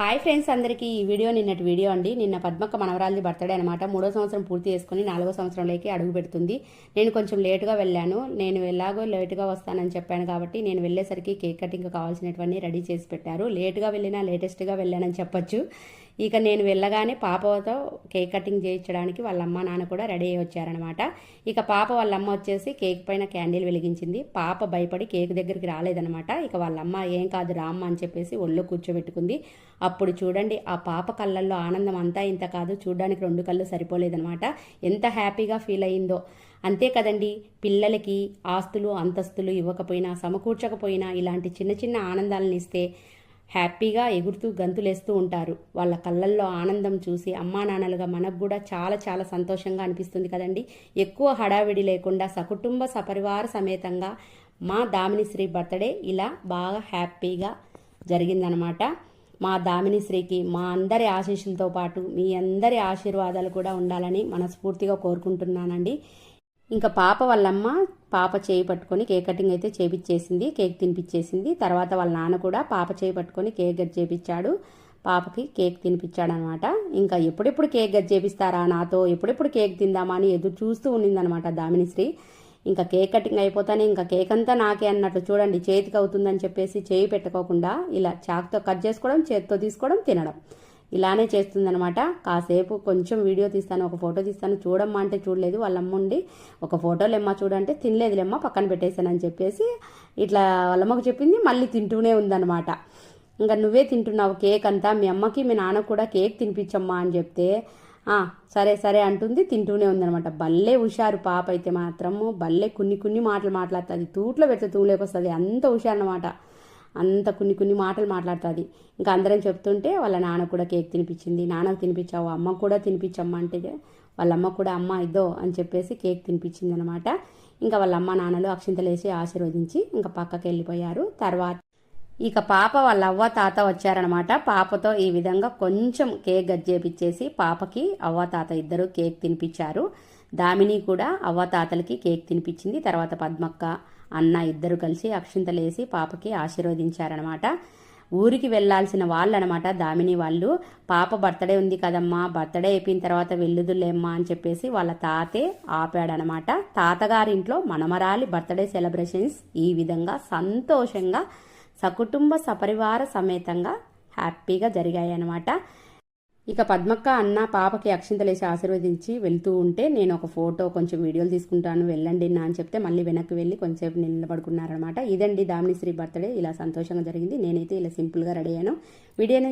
Hi friends అందరికీ. ఈ video నిన్నటి వీడియో అండి. నిన్న పద్మక్క మనవరాలది బర్త్డే అనమాట మూడో సంవత్సరం పూర్తి చేసుకుని నాలుగో సంవత్సరంలోకి అడుగు పెడుతుంది. నేను కొంచెం లేటుగా వెళ్ళాను. నేను ఎలాగో లేటుగా వస్తానని చెప్పాను కాబట్టి నేను వెళ్ళేసరికి కేక్ కటింగ్ కావాల్సినటువన్నీ రెడీ చేసి పెట్టారు. లేటుగా వెళ్ళినా లేటెస్ట్గా వెళ్ళానని చెప్పొచ్చు. ఇక నేను వెళ్ళగానే పాపతో కేక్ కటింగ్ చేయించడానికి వాళ్ళ అమ్మ నాన్న కూడా రెడీ అయ్యి వచ్చారనమాట ఇక పాప వాళ్ళ అమ్మ వచ్చేసి కేక్ పైన క్యాండిల్ వెలిగించింది. పాప భయపడి కేక్ దగ్గరికి రాలేదనమాట ఇక వాళ్ళ అమ్మ ఏం కాదు రామ్మ అని చెప్పేసి ఒళ్ళో కూర్చోబెట్టుకుంది. అప్పుడు చూడండి ఆ పాప కళ్ళల్లో ఆనందం అంతా ఇంత కాదు చూడడానికి రెండు కళ్ళు సరిపోలేదనమాట ఎంత హ్యాపీగా ఫీల్ అయిందో. అంతే కదండి పిల్లలకి ఆస్తులు అంతస్తులు ఇవ్వకపోయినా సమకూర్చకపోయినా ఇలాంటి చిన్న చిన్న ఆనందాలను ఇస్తే హ్యాపీగా ఎగురుతూ గంతులేస్తూ ఉంటారు. వాళ్ళ కళ్ళల్లో ఆనందం చూసి అమ్మా నాన్నలుగా మనకు కూడా చాలా చాలా సంతోషంగా అనిపిస్తుంది కదండి. ఎక్కువ హడావిడి లేకుండా సకుటుంబ సపరివార సమేతంగా మా దామినిశ్రీ బర్త్డే ఇలా బాగా హ్యాపీగా జరిగిందనమాట. మా దామినిశ్రీకి మా అందరి ఆశీస్సులతో పాటు మీ అందరి ఆశీర్వాదాలు కూడా ఉండాలని మనస్ఫూర్తిగా కోరుకుంటున్నానండి. ఇంకా పాప వాళ్ళమ్మ పాప చేయి పట్టుకొని కేక్ కటింగ్ అయితే చేపించేసింది కేక్ తినిపించేసింది తర్వాత వాళ్ళ నాన్న కూడా పాప చేయి పట్టుకొని కేక్ గట్ చేపించాడు పాపకి కేక్ తినిపించాడనమాట ఇంకా ఎప్పుడెప్పుడు కేక్ గట్ చేపిస్తారా నాతో? ఎప్పుడెప్పుడు కేక్ తిందామా అని ఎదురు చూస్తూ ఉండిందనమాట దామినిశ్రీ. ఇంకా కేక్ కటింగ్ అయిపోతానే ఇంకా కేక్ అంతా నాకే అన్నట్లు చూడండి చేతికి అవుతుందని చెప్పేసి చేయి పెట్టుకోకుండా ఇలా చాక్తో కట్ చేసుకోవడం చేతితో తీసుకోవడం తినడం. ఇలానే చేస్తుందనమాట కాసేపు కొంచెం వీడియో తీస్తాను ఒక ఫోటో తీస్తాను. చూడమ్మా అంటే చూడలేదు వాళ్ళ అమ్మ ఉండి ఒక ఫోటోలేమ్మా చూడంటే తినలేదులేమ్మా పక్కన పెట్టేశానని చెప్పేసి ఇట్లా వాళ్ళమ్మకు చెప్పింది మళ్ళీ తింటూనే ఉందన్నమాట. ఇంకా నువ్వే తింటున్నావు కేక్ అంతా మీ అమ్మకి మీ నాన్నకు కూడా కేక్ తినిపించమ్మా అని చెప్తే సరే సరే అంటుంది తింటూనే ఉందనమాట భలే హుషారు పాప అయితే మాత్రము భలే కొన్ని కొన్ని మాటలు మాట్లాడుతుంది. తూట్లో పెడితే తూలేకొస్తుంది అంత హుషారు అనమాట అంత కొన్ని కొన్ని మాటలు మాట్లాడుతుంది. ఇంకా అందరం చెప్తుంటే వాళ్ళ నాన్న కూడా కేక్ తినిపించింది. నాన్నకు తినిపించావు అమ్మ కూడా తినిపించమ్మ అంటే వాళ్ళ అమ్మ కూడా అమ్మ ఇద్దో అని చెప్పేసి కేక్ తినిపించింది అనమాట ఇంకా వాళ్ళ అమ్మ నాన్నలు అక్షింతలేసి ఆశీర్వదించి ఇంకా పక్కకి వెళ్ళిపోయారు. తర్వాత ఇక పాప వాళ్ళ అవ్వ తాత వచ్చారనమాట. పాపతో ఈ విధంగా కొంచెం కేక్ గజ్జేపిచ్చేసి పాపకి అవ్వ తాత ఇద్దరు కేక్ తినిపించారు. దామిని కూడా అవ్వ తాతలకి కేక్ తినిపించింది. తర్వాత పద్మక్క అన్న ఇద్దరు కలిసి అక్షింతలేసి పాపకి ఆశీర్వదించారనమాట ఊరికి వెళ్ళాల్సిన వాళ్ళనమాట దామిని వాళ్ళు. పాప బర్త్డే ఉంది కదమ్మా బర్త్డే అయిపోయిన తర్వాత వెళ్ళుదులేమ్మా అని చెప్పేసి వాళ్ళ తాతే ఆపాడనమాట తాతగారింట్లో మనమరాలి బర్త్డే సెలబ్రేషన్స్ ఈ విధంగా సంతోషంగా సకుటుంబ సపరివార సమేతంగా హ్యాపీగా జరిగాయి అనమాట ఇక పద్మక్క అన్న పాపకి అక్షింతలేసి ఆశీర్వదించి వెళ్తూ ఉంటే నేను ఒక ఫోటో కొంచెం వీడియోలు తీసుకుంటాను వెళ్ళండి నా అని చెప్తే మళ్ళీ వెనక్కి వెళ్ళి కొంచెంసేపు నిలబడుకున్నారనమాట ఇదండి దామిని శ్రీ బర్త్డే. ఇలా సంతోషంగా జరిగింది. నేనైతే ఇలా సింపుల్గా రెడీ అయ్యాను. వీడియోని